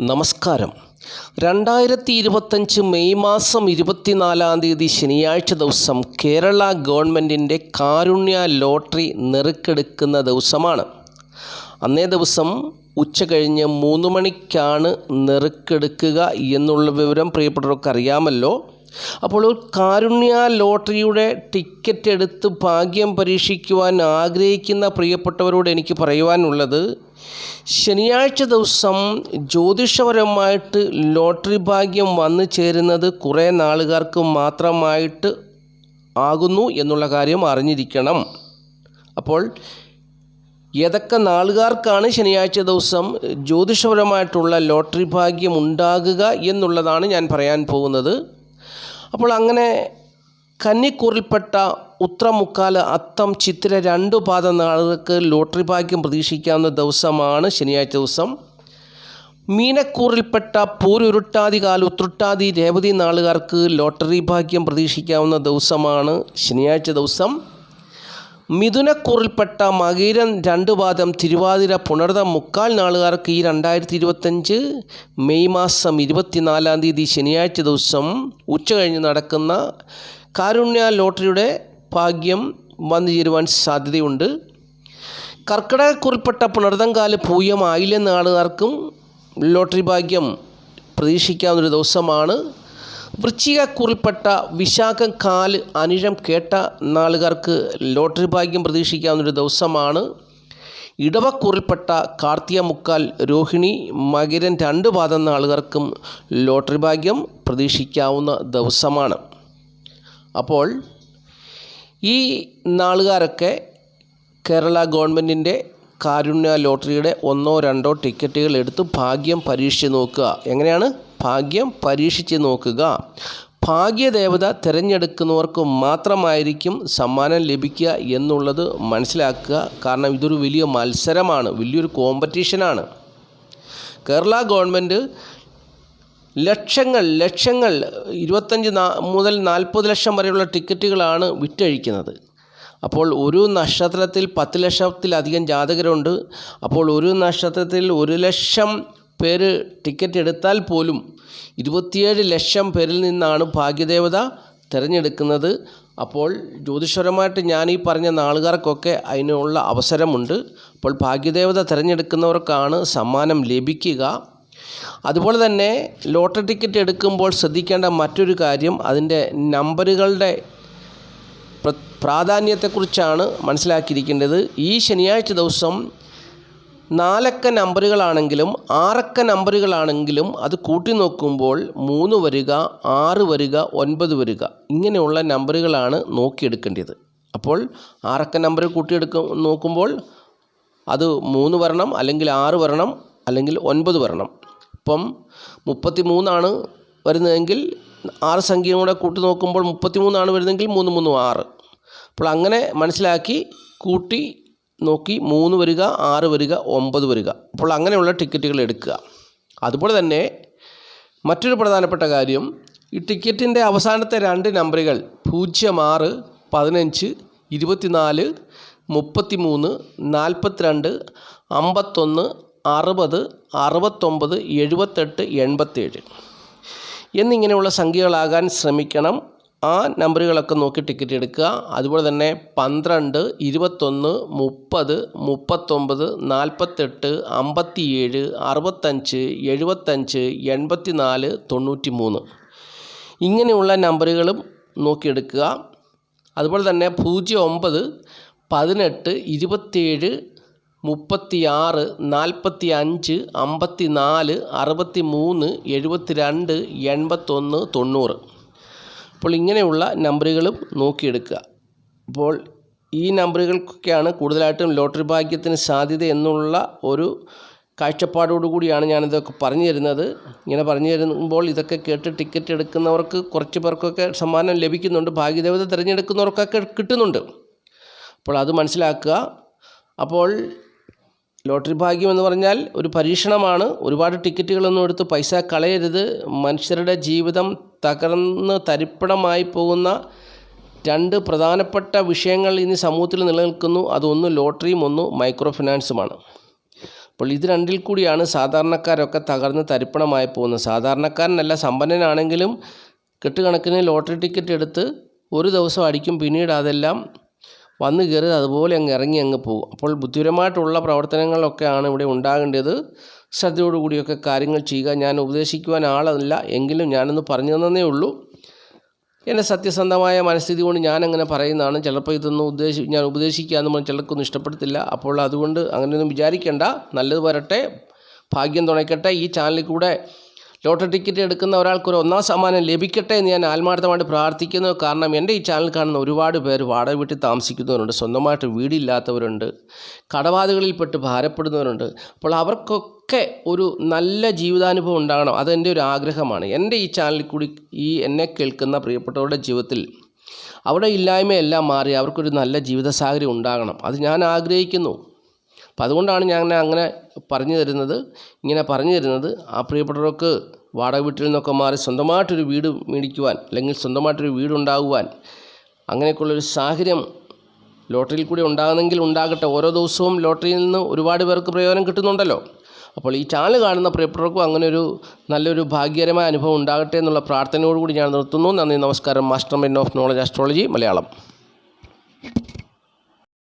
നമസ്കാരം. രണ്ടായിരത്തി ഇരുപത്തഞ്ച് മെയ് മാസം ഇരുപത്തിനാലാം തീയതി ശനിയാഴ്ച ദിവസം കേരള ഗവൺമെന്റിന്റെ കാരുണ്യ ലോട്ടറി നെറുക്കെടുക്കുന്ന ദിവസമാണ്. അന്നേ ദിവസം ഉച്ച കഴിഞ്ഞ് മൂന്ന് മണിക്കാണ് നെറുക്കെടുക്കുക എന്നുള്ള വിവരം പ്രിയപ്പെട്ടവർക്ക് അറിയാമല്ലോ. അപ്പോൾ ഒരു കാരുണ്യ ലോട്ടറിയുടെ ടിക്കറ്റ് എടുത്ത് ഭാഗ്യം പരീക്ഷിക്കുവാൻ ആഗ്രഹിക്കുന്ന പ്രിയപ്പെട്ടവരോട് എനിക്ക് പറയുവാനുള്ളത് ശനിയാഴ്ച ദിവസം ജ്യോതിഷപരമായിട്ട് ലോട്ടറി ഭാഗ്യം വന്നു ചേരുന്നത് കുറേ നാളുകാർക്ക് മാത്രമായിട്ട് ആകുന്നു എന്നുള്ള കാര്യം അറിഞ്ഞിരിക്കണം. അപ്പോൾ ഏതൊക്കെ നാളുകാർക്കാണ് ശനിയാഴ്ച ദിവസം ജ്യോതിഷപരമായിട്ടുള്ള ലോട്ടറി ഭാഗ്യം ഉണ്ടാകുക എന്നുള്ളതാണ് ഞാൻ പറയാൻ പോകുന്നത്. അപ്പോൾ അങ്ങനെ കന്നിക്കൂറിൽപ്പെട്ട ഉത്രമുക്കാൽ അത്തം ചിത്തിര രണ്ടു പാദ നാളുകൾക്ക് ലോട്ടറി ഭാഗ്യം പ്രതീക്ഷിക്കാവുന്ന ദിവസമാണ് ശനിയാഴ്ച ദിവസം. മീനക്കൂറിൽപ്പെട്ട പൂരുരുട്ടാതി കാൽ ഉത്രുട്ടാതി രേവതി നാളുകാർക്ക് ലോട്ടറി ഭാഗ്യം പ്രതീക്ഷിക്കാവുന്ന ദിവസമാണ് ശനിയാഴ്ച ദിവസം. മിഥുനക്കൂറിൽപ്പെട്ട മകീരൻ രണ്ടു പാദം തിരുവാതിര പുണർത മുക്കാൽ നാളുകാർക്ക് ഈ രണ്ടായിരത്തി ഇരുപത്തഞ്ച് മെയ് മാസം ഇരുപത്തിനാലാം തീയതി ശനിയാഴ്ച ദിവസം ഉച്ച കഴിഞ്ഞ് നടക്കുന്ന കാരുണ്യ ലോട്ടറിയുടെ ഭാഗ്യം വന്നു ചേരുവാൻ സാധ്യതയുണ്ട്. കർക്കിടകക്കുറിൽപ്പെട്ട പുണർതങ്കാൽ പൂയം ആളുകാർക്കും ലോട്ടറി ഭാഗ്യം പ്രതീക്ഷിക്കാവുന്നൊരു ദിവസമാണ്. വൃശ്ചികക്കുറിൽപ്പെട്ട വിശാഖം കാൽ അനിഴം കേട്ട നാളുകാർക്ക് ലോട്ടറി ഭാഗ്യം പ്രതീക്ഷിക്കാവുന്നൊരു ദിവസമാണ്. ഇടവക്കുറിൽപ്പെട്ട കാർത്തിക മുക്കാൽ രോഹിണി മകരൻ രണ്ട് പാദം നാളുകാർക്കും ലോട്ടറി ഭാഗ്യം പ്രതീക്ഷിക്കാവുന്ന ദിവസമാണ്. അപ്പോൾ ഈ നാളുകാരൊക്കെ കേരള ഗവൺമെന്റിന്റെ കാരുണ്യ ലോട്ടറിയുടെ ഒന്നോ രണ്ടോ ടിക്കറ്റുകൾ എടുത്ത് ഭാഗ്യം പരീക്ഷിച്ച് നോക്കുക. എങ്ങനെയാണ്? ഭാഗ്യം പരീക്ഷിച്ച് നോക്കുക. ഭാഗ്യദേവത തിരഞ്ഞെടുക്കുന്നവർക്ക് മാത്രമായിരിക്കും സമ്മാനം ലഭിക്കുക എന്നുള്ളത് മനസ്സിലാക്കുക. കാരണം ഇതൊരു വലിയ മത്സരമാണ് വലിയൊരു കോമ്പറ്റീഷനാണ് കേരള ഗവൺമെന്റ് ലക്ഷങ്ങൾ ലക്ഷങ്ങൾ ഇരുപത്തഞ്ച് മുതൽ നാൽപ്പത് ലക്ഷം വരെയുള്ള ടിക്കറ്റുകളാണ് വിറ്റഴിക്കുന്നത്. അപ്പോൾ ഒരു നക്ഷത്രത്തിൽ പത്ത് ലക്ഷത്തിലധികം ജാതകരുണ്ട്. അപ്പോൾ ഒരു നക്ഷത്രത്തിൽ ഒരു ലക്ഷം പേര് ടിക്കറ്റ് എടുത്താൽ പോലും ഇരുപത്തിയേഴ് ലക്ഷം പേരിൽ നിന്നാണ് ഭാഗ്യദേവത തിരഞ്ഞെടുക്കുന്നത്. അപ്പോൾ ജ്യോതിഷപരമായിട്ട് ഞാൻ ഈ പറഞ്ഞ നാളുകാർക്കൊക്കെ അതിനുള്ള അവസരമുണ്ട്. അപ്പോൾ ഭാഗ്യദേവത തിരഞ്ഞെടുക്കുന്നവർക്കാണ് സമ്മാനം ലഭിക്കുക. അതുപോലെ തന്നെ ലോട്ടറി ടിക്കറ്റ് എടുക്കുമ്പോൾ ശ്രദ്ധിക്കേണ്ട മറ്റൊരു കാര്യം അതിന്റെ നമ്പറുകളുടെ പ്ര- പ്രാധാന്യത്തെക്കുറിച്ചാണ് മനസ്സിലാക്കിയിരിക്കേണ്ടത്. ഈ ശനിയാഴ്ച ദിവസം നാലക്ക നമ്പറുകളാണെങ്കിലും ആറക്ക നമ്പറുകളാണെങ്കിലും അത് കൂട്ടി നോക്കുമ്പോൾ മൂന്ന് വരിക ആറ് വരിക ഒൻപത് വരിക ഇങ്ങനെയുള്ള നമ്പറുകളാണ് നോക്കിയെടുക്കേണ്ടത്. അപ്പോൾ ആറക്ക നമ്പർ കൂട്ടിയെടുക്കും നോക്കുമ്പോൾ അത് മൂന്ന് വരണം അല്ലെങ്കിൽ ആറ് വരണം അല്ലെങ്കിൽ ഒൻപത് വരണം. ഇപ്പം മുപ്പത്തി മൂന്നാണ് വരുന്നതെങ്കിൽ ആറ് സംഖ്യയും കൂടെ കൂട്ടി നോക്കുമ്പോൾ മുപ്പത്തി മൂന്നാണ് വരുന്നതെങ്കിൽ മൂന്ന് മൂന്ന് ആറ്. അപ്പോൾ അങ്ങനെ മനസ്സിലാക്കി കൂട്ടി നോക്കി മൂന്ന് വരിക ആറ് വരിക ഒമ്പത് വരിക. അപ്പോൾ അങ്ങനെയുള്ള ടിക്കറ്റുകൾ എടുക്കുക. അതുപോലെ തന്നെ മറ്റൊരു പ്രധാനപ്പെട്ട കാര്യം ഈ ടിക്കറ്റിന്റെ അവസാനത്തെ രണ്ട് നമ്പറുകൾ പൂജ്യം ആറ് പതിനഞ്ച് ഇരുപത്തിനാല് മുപ്പത്തി മൂന്ന് നാൽപ്പത്തിരണ്ട് അമ്പത്തൊന്ന് അറുപത് അറുപത്തൊമ്പത് എഴുപത്തെട്ട് എൺപത്തേഴ് എന്നിങ്ങനെയുള്ള സംഖ്യകളാകാൻ ശ്രമിക്കണം. ആ നമ്പറുകളൊക്കെ നോക്കി ടിക്കറ്റ് എടുക്കുക. അതുപോലെ തന്നെ പന്ത്രണ്ട് ഇരുപത്തൊന്ന് മുപ്പത് മുപ്പത്തൊമ്പത് നാൽപ്പത്തെട്ട് അമ്പത്തിയേഴ് അറുപത്തഞ്ച് എഴുപത്തഞ്ച് എൺപത്തി നാല് തൊണ്ണൂറ്റി മൂന്ന് ഇങ്ങനെയുള്ള നമ്പറുകളും നോക്കിയെടുക്കുക അതുപോലെ തന്നെ പൂജ്യം ഒമ്പത് പതിനെട്ട് ഇരുപത്തിയേഴ് മുപ്പത്തി ആറ് നാൽപ്പത്തി അഞ്ച് അമ്പത്തി നാല് അറുപത്തി മൂന്ന് എഴുപത്തി രണ്ട് എൺപത്തൊന്ന് തൊണ്ണൂറ്. അപ്പോൾ ഇങ്ങനെയുള്ള നമ്പറുകളും നോക്കിയെടുക്കുക. അപ്പോൾ ഈ നമ്പറുകൾക്കൊക്കെയാണ് കൂടുതലായിട്ടും ലോട്ടറി ഭാഗ്യത്തിന് സാധ്യത എന്നുള്ള ഒരു കാഴ്ചപ്പാടോടുകൂടിയാണ് ഞാനിതൊക്കെ പറഞ്ഞു തരുന്നത്. ഇങ്ങനെ പറഞ്ഞു തരുമ്പോൾ ഇതൊക്കെ കേട്ട് ടിക്കറ്റ് എടുക്കുന്നവർക്ക് കുറച്ച് പേർക്കൊക്കെ സമ്മാനം ലഭിക്കുന്നുണ്ട്. ഭാഗ്യദേവത തിരഞ്ഞെടുക്കുന്നവർക്കൊക്കെ കിട്ടുന്നുണ്ട്. അപ്പോൾ അത് മനസ്സിലാക്കുക. അപ്പോൾ ലോട്ടറി ഭാഗ്യം എന്ന് പറഞ്ഞാൽ ഒരു പരീക്ഷണമാണ്. ഒരുപാട് ടിക്കറ്റുകളൊന്നും എടുത്ത് പൈസ കളയരുത്. മനുഷ്യരുടെ ജീവിതം തകർന്ന് തരിപ്പണമായി പോകുന്ന രണ്ട് പ്രധാനപ്പെട്ട വിഷയങ്ങൾ ഇന്ന് സമൂഹത്തിൽ നിലനിൽക്കുന്നു. അതൊന്ന് ലോട്ടറിയും ഒന്ന് മൈക്രോ ഫിനാൻസുമാണ് അപ്പോൾ ഇത് രണ്ടിൽ കൂടിയാണ് സാധാരണക്കാരൊക്കെ തകർന്ന് തരിപ്പണമായി പോകുന്നത്. സാധാരണക്കാരനല്ല സമ്പന്നനാണെങ്കിലും കെട്ടുകണക്കിന് ലോട്ടറി ടിക്കറ്റ് എടുത്ത് ഒരു ദിവസം അടിക്കും. പിന്നീട് അതെല്ലാം വന്നു കയറി അതുപോലെ അങ്ങ് ഇറങ്ങി അങ്ങ് പോകും അപ്പോൾ ബുദ്ധിപരമായിട്ടുള്ള പ്രവർത്തനങ്ങളൊക്കെയാണ് ഇവിടെ ഉണ്ടാകേണ്ടത്. ശ്രദ്ധയോടുകൂടിയൊക്കെ കാര്യങ്ങൾ ചെയ്യുക. ഞാൻ ഉപദേശിക്കുവാൻ ആളല്ല. എങ്കിലും ഞാനൊന്ന് പറഞ്ഞു തന്നേ ഉള്ളൂ. എന്റെ സത്യസന്ധമായ മനസ്ഥിതി കൊണ്ട് ഞാനങ്ങനെ പറയുന്നതാണ്. ചിലപ്പോൾ ഇതൊന്നും ഉദ്ദേശി ഞാൻ ഉപദേശിക്കുക എന്ന് പറഞ്ഞാൽ ചിലർക്കൊന്നും ഇഷ്ടപ്പെടത്തില്ല അപ്പോൾ അതുകൊണ്ട് അങ്ങനെയൊന്നും വിചാരിക്കേണ്ട. നല്ലത് വരട്ടെ. ഭാഗ്യം തുണയ്ക്കട്ടെ. ഈ ചാനലിൽ കൂടെ ലോട്ടറി ടിക്കറ്റ് എടുക്കുന്ന ഒരാൾക്ക് ഒരു ഒന്നാം സമ്മാനം ലഭിക്കട്ടെ എന്ന് ഞാൻ ആത്മാർത്ഥമായിട്ട് പ്രാർത്ഥിക്കുന്നു. കാരണം എന്റെ ഈ ചാനൽ കാണുന്ന ഒരുപാട് പേർ വാടക വീട്ടിൽ താമസിക്കുന്നവരുണ്ട് സ്വന്തമായിട്ട് വീടില്ലാത്തവരുണ്ട് കടബാധകളിൽപ്പെട്ട് ഭാരപ്പെടുന്നവരുണ്ട്. അപ്പോൾ അവർക്കൊക്കെ ഒരു നല്ല ജീവിതാനുഭവം ഉണ്ടാകണം. അതെന്റെ ഒരു ആഗ്രഹമാണ്. എന്റെ ഈ ചാനലിൽ കൂടി ഈ എന്നെ കേൾക്കുന്ന പ്രിയപ്പെട്ടവരുടെ ജീവിതത്തിൽ അവിടെ ഇല്ലായ്മയെല്ലാം മാറി അവർക്കൊരു നല്ല ജീവിത സാഹചര്യം ഉണ്ടാകണം. അത് ഞാൻ ആഗ്രഹിക്കുന്നു. അപ്പം അതുകൊണ്ടാണ് ഞാൻ അങ്ങനെ പറഞ്ഞു തരുന്നത്. ഇങ്ങനെ പറഞ്ഞു തരുന്നത്. ആ പ്രിയപ്പെട്ടവർക്ക് വാടക വീട്ടിൽ നിന്നൊക്കെ മാറി സ്വന്തമായിട്ടൊരു വീട് മേടിക്കുവാൻ അല്ലെങ്കിൽ സ്വന്തമായിട്ടൊരു വീടുണ്ടാകുവാൻ അങ്ങനെയൊക്കെയുള്ളൊരു സാഹചര്യം ലോട്ടറിയിൽ കൂടി ഉണ്ടാകുന്നെങ്കിൽ ഉണ്ടാകട്ടെ. ഓരോ ദിവസവും ലോട്ടറിയിൽ നിന്ന് ഒരുപാട് പേർക്ക് പ്രയോജനം കിട്ടുന്നുണ്ടല്ലോ. അപ്പോൾ ഈ ചാനൽ കാണുന്ന പ്രിയപ്പെട്ടവർക്കും അങ്ങനെ ഒരു നല്ലൊരു ഭാഗ്യകരമായ അനുഭവം ഉണ്ടാകട്ടെ എന്നുള്ള പ്രാർത്ഥനയോടുകൂടി ഞാൻ നിർത്തുന്നു. നന്ദി നമസ്കാരം. Master men of knowledge astrology Malayalam.